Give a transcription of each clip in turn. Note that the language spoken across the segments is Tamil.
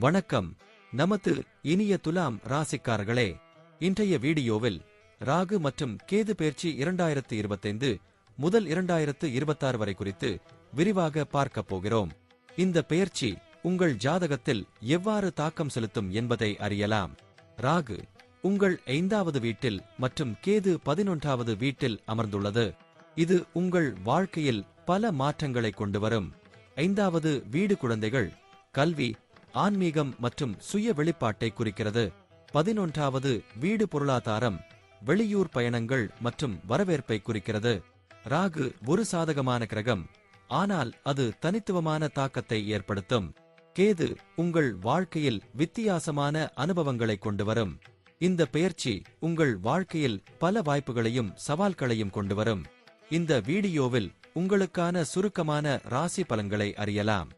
வணக்கம். நமது இனிய துலாம் ராசிக்காரர்களே இன்றைய வீடியோவில் ராகு மற்றும் கேது பயிற்சி இரண்டாயிரத்து இருபத்தைந்து முதல் இரண்டாயிரத்து இருபத்தாறு வரை குறித்து விரிவாக பார்க்கப் போகிறோம். இந்த பெயர்ச்சி உங்கள் ஜாதகத்தில் எவ்வாறு தாக்கம் செலுத்தும் என்பதை அறியலாம். ராகு உங்கள் ஐந்தாவது வீட்டில் மற்றும் கேது பதினொன்றாவது வீட்டில் அமர்ந்துள்ளது. இது உங்கள் வாழ்க்கையில் பல மாற்றங்களை கொண்டு வரும். ஐந்தாவது வீடு குழந்தைகள் கல்வி ஆன்மீகம் மற்றும் சுய வெளிப்பாட்டை குறிக்கிறது. பதினொன்றாவது வீடு பொருளாதாரம் வெளியூர் பயணங்கள் மற்றும் வரவேற்பை குறிக்கிறது. ராகு ஒரு சாதகமான கிரகம் ஆனால் அது தனித்துவமான தாக்கத்தை ஏற்படுத்தும். கேது உங்கள் வாழ்க்கையில் வித்தியாசமான அனுபவங்களை கொண்டு வரும் இந்த பெயர்ச்சி உங்கள் வாழ்க்கையில் பல வாய்ப்புகளையும் சவால்களையும் கொண்டு வரும் இந்த வீடியோவில் உங்களுக்கான சுருக்கமான ராசி பலன்களை அறியலாம்.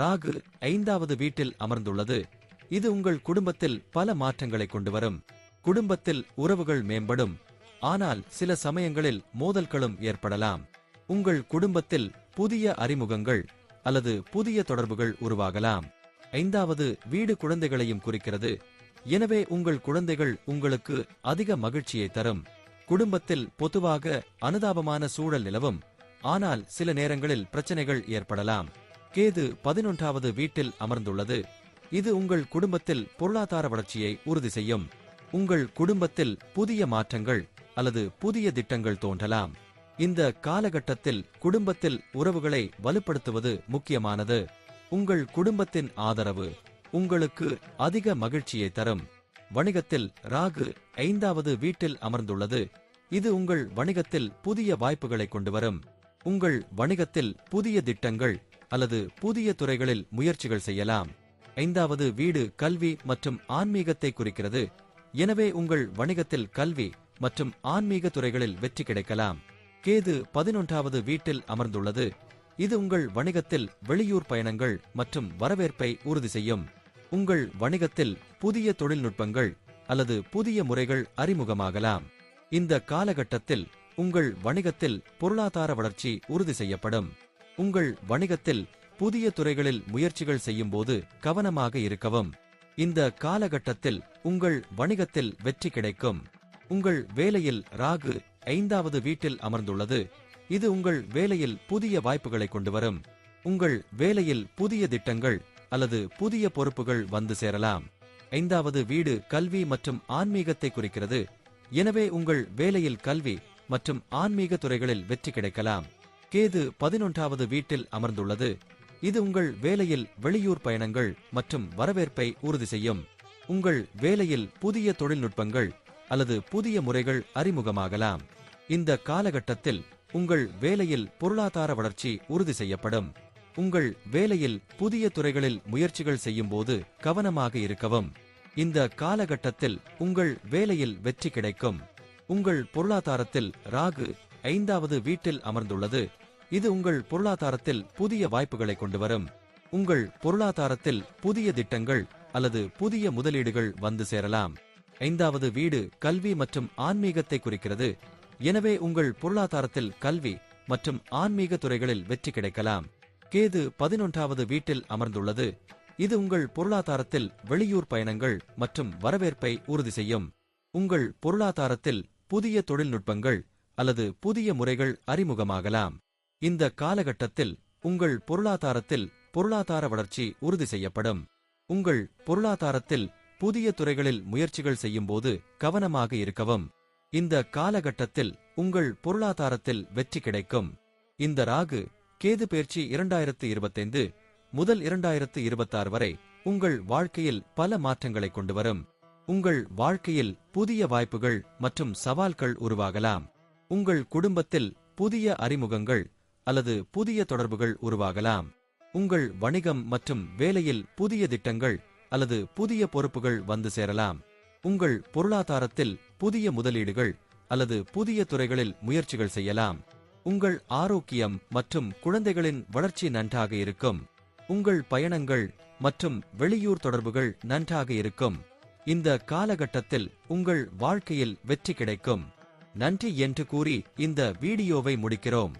ராகு ஐந்தாவது வீட்டில் அமர்ந்துள்ளது. இது உங்கள் குடும்பத்தில் பல மாற்றங்களை கொண்டு வரும் குடும்பத்தில் உறவுகள் மேம்படும். ஆனால் சில சமயங்களில் மோதல்களும் ஏற்படலாம். உங்கள் குடும்பத்தில் புதிய அறிமுகங்கள் அல்லது புதிய தொடர்புகள் உருவாகலாம். ஐந்தாவது வீடு குழந்தைகளையும் குறிக்கிறது. எனவே உங்கள் குழந்தைகள் உங்களுக்கு அதிக மகிழ்ச்சியை தரும். குடும்பத்தில் பொதுவாக அனுதாபமான சூழல் நிலவும். ஆனால் சில நேரங்களில் பிரச்சனைகள் ஏற்படலாம். கேது பதினொன்றாவது வீட்டில் அமர்ந்துள்ளது. இது உங்கள் குடும்பத்தில் பொருளாதார வளர்ச்சியை உறுதி செய்யும். உங்கள் குடும்பத்தில் புதிய மாற்றங்கள் அல்லது புதிய திட்டங்கள் தோன்றலாம். இந்த காலகட்டத்தில் குடும்பத்தில் உறவுகளை வலுப்படுத்துவது முக்கியமானது. உங்கள் குடும்பத்தின் ஆதரவு உங்களுக்கு அதிக மகிழ்ச்சியை தரும். வணிகத்தில் ராகு ஐந்தாவது வீட்டில் அமர்ந்துள்ளது. இது உங்கள் வணிகத்தில் புதிய வாய்ப்புகளை கொண்டு வரும். உங்கள் வணிகத்தில் புதிய திட்டங்கள் அல்லது புதிய துறைகளில் முயற்சிகள் செய்யலாம். ஐந்தாவது வீடு கல்வி மற்றும் ஆன்மீகத்தை குறிக்கிறது. எனவே உங்கள் வணிகத்தில் கல்வி மற்றும் ஆன்மீக துறைகளில் வெற்றி கிடைக்கலாம். கேது பதினொன்றாவது வீட்டில் அமர்ந்துள்ளது. இது உங்கள் வணிகத்தில் வெளியூர் பயணங்கள் மற்றும் வரவேற்பை உறுதி செய்யும். உங்கள் வணிகத்தில் புதிய தொழில்நுட்பங்கள் அல்லது புதிய முறைகள் அறிமுகமாகலாம். இந்த காலகட்டத்தில் உங்கள் வணிகத்தில் பொருளாதார வளர்ச்சி உறுதி செய்யப்படும். உங்கள் வணிகத்தில் புதிய துறைகளில் முயற்சிகள் செய்யும்போது கவனமாக இருக்கவும். இந்த காலகட்டத்தில் உங்கள் வணிகத்தில் வெற்றி கிடைக்கும். உங்கள் வேலையில் ராகு ஐந்தாவது வீட்டில் அமர்ந்துள்ளது. இது உங்கள் வேலையில் புதிய வாய்ப்புகளை கொண்டு வரும் உங்கள் வேலையில் புதிய திட்டங்கள் அல்லது புதிய பொறுப்புகள் வந்து சேரலாம். ஐந்தாவது வீடு கல்வி மற்றும் ஆன்மீகத்தை குறிக்கிறது. எனவே உங்கள் வேலையில் கல்வி மற்றும் ஆன்மீக துறைகளில் வெற்றி கிடைக்கலாம். கேது பதினொன்றாவது வீட்டில் அமர்ந்துள்ளது. இது உங்கள் வேலையில் வெளியூர் பயணங்கள் மற்றும் வரவேற்பை உறுதி செய்யும். உங்கள் வேலையில் புதிய தொழில்நுட்பங்கள் அல்லது புதிய முறைகள் அறிமுகமாகலாம். இந்த காலகட்டத்தில் உங்கள் வேலையில் பொருளாதார வளர்ச்சி உறுதி செய்யப்படும். உங்கள் வேலையில் புதிய துறைகளில் முயற்சிகள் செய்யும்போது கவனமாக இருக்கவும். இந்த காலகட்டத்தில் உங்கள் வேலையில் வெற்றி கிடைக்கும். உங்கள் பொருளாதாரத்தில் ராகு ஐந்தாவது வீட்டில் அமர்ந்துள்ளது. இது உங்கள் பொருளாதாரத்தில் புதிய வாய்ப்புகளை கொண்டு வரும் உங்கள் பொருளாதாரத்தில் புதிய திட்டங்கள் அல்லது புதிய முதலீடுகள் வந்து சேரலாம். ஐந்தாவது வீடு கல்வி மற்றும் ஆன்மீகத்தை குறிக்கிறது. எனவே உங்கள் பொருளாதாரத்தில் கல்வி மற்றும் ஆன்மீக துறைகளில் வெற்றி கிடைக்கலாம். கேது பதினொன்றாவது வீட்டில் அமர்ந்துள்ளது. இது உங்கள் பொருளாதாரத்தில் வெளியூர் பயணங்கள் மற்றும் வரவேற்பை உறுதி செய்யும். உங்கள் பொருளாதாரத்தில் புதிய தொழில்நுட்பங்கள் அல்லது புதிய முறைகள் அறிமுகமாகலாம். இந்த காலகட்டத்தில் உங்கள் பொருளாதாரத்தில் பொருளாதார வளர்ச்சி உறுதி செய்யப்படும். உங்கள் பொருளாதாரத்தில் புதிய துறைகளில் முயற்சிகள் செய்யும்போது கவனமாக இருக்கவும். இந்த காலகட்டத்தில் உங்கள் பொருளாதாரத்தில் வெற்றி கிடைக்கும். இந்த ராகு கேது பயிற்சி இரண்டாயிரத்து இருபத்தைந்து முதல் இரண்டாயிரத்து இருபத்தாறு வரை உங்கள் வாழ்க்கையில் பல மாற்றங்களை கொண்டு வரும். உங்கள் வாழ்க்கையில் புதிய வாய்ப்புகள் மற்றும் சவால்கள் உருவாகலாம். உங்கள் குடும்பத்தில் புதிய அறிமுகங்கள் அல்லது புதிய தொடர்புகள் உருவாகலாம். உங்கள் வணிகம் மற்றும் வேலையில் புதிய திட்டங்கள் அல்லது புதிய பொறுப்புகள் வந்து சேரலாம். உங்கள் பொருளாதாரத்தில் புதிய முதலீடுகள் அல்லது புதிய துறைகளில் முயற்சிகள் செய்யலாம். உங்கள் ஆரோக்கியம் மற்றும் குழந்தைகளின் வளர்ச்சி நன்றாக இருக்கும். உங்கள் பயணங்கள் மற்றும் வெளியூர் தொடர்புகள் நன்றாக இருக்கும். இந்த காலகட்டத்தில் உங்கள் வாழ்க்கையில் வெற்றி கிடைக்கும். நன்றி என்று கூறி இந்த வீடியோவை முடிக்கிறோம்.